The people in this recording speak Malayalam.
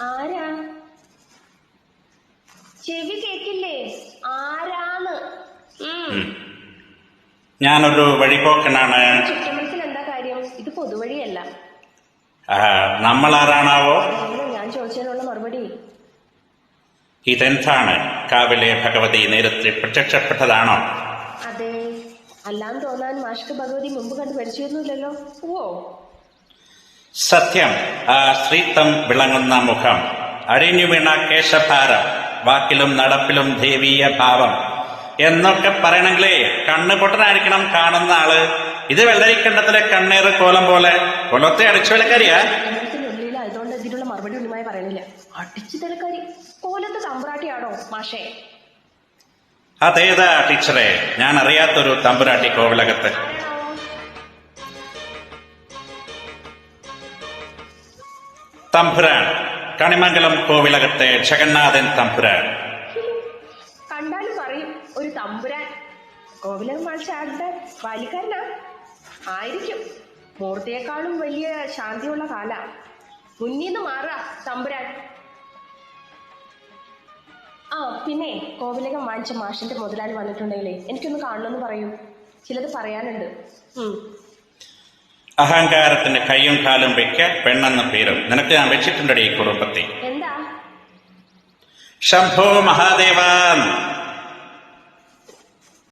ആരാ? ചെവി കേക്കില്ലേ. ഉം. ഞാനൊരു വഴിപോക്കനാണ്. ചുറ്റമ്പലത്തിൽ എന്താ കാര്യം? ഇത് പൊതുവഴിയല്ല. നമ്മൾ ആരാണാവോ ഞാൻ ചോദിച്ചതിനുള്ള മറുപടി. ഇതെന്താണ്? കാവിലെ ഭഗവതി നേരത്തെ പ്രത്യക്ഷപ്പെട്ടതാണോ? അതെ. അല്ലാന്ന് തോന്നാൻ മാഷ്ക്ക് ഭഗവതി മുമ്പ് കണ്ട് പരിചയമൊന്നുമില്ലല്ലോ. ഓ സത്യം ആ സ്ത്രീത്വം വിളങ്ങുന്ന മുഖം. അഴിഞ്ഞു വീണ കേശഭാരം വാക്കിലും നടപ്പിലും ദേവീയ ഭാവം. എന്നൊക്കെ പറയണെങ്കിലേ കണ്ണ് പൊട്ടനായിരിക്കണം കാണുന്ന ആൾ. ഇത് വെള്ളരിക്കണ്ടത്തിലെ കണ്ണേറ് കോലം പോലെ. കൊലത്തെ അടിച്ചു വിലക്കാരിയാ ഉള്ളിൽ അതുകൊണ്ട് ഇതിനുള്ള മറുപടി ഉണ്ണിമായി പറയുന്നില്ല. അടിച്ചു തലക്കാരി കോലത്ത് തമ്പ്രാട്ടിയാണോ മാഷേ? അതേതാ ടീച്ചറെ? ഞാൻ അറിയാത്തൊരു തമ്പുരാട്ടി കോവിലകത്ത്. തമ്പുരാൻ. കണിമംഗലം കോവിലകത്തെ ജഗന്നാഥൻ തമ്പുരാൻ. കണ്ടാലും പറയും ഒരു തമ്പുരാൻ. കോവിലകം മാഷ ആരുടെ? ബാലിക്കാരനാ ആയിരിക്കും. മൂർത്തിയേക്കാളും വലിയ ശാന്തിയുള്ള കാല. മുന്നീന്ന് മാറാ തമ്പുരാൻ. ആ പിന്നെ കോവിലകം വാങ്ങിച്ച മാഷിന്റെ മുതലാളി വന്നിട്ടുണ്ടെങ്കിലേ എനിക്കൊന്ന് കാണണമെന്ന് പറയൂ. ചിലത് പറയാനുണ്ട്. അഹങ്കാരത്തിന് കയ്യും കാലും വെക്ക പെണ്ണെന്ന പേരും. നിനക്ക് ഞാൻ വെച്ചിട്ടുണ്ടടി ഈ കുടുംബത്തെ ശംഭോ മഹാദേവാൻ.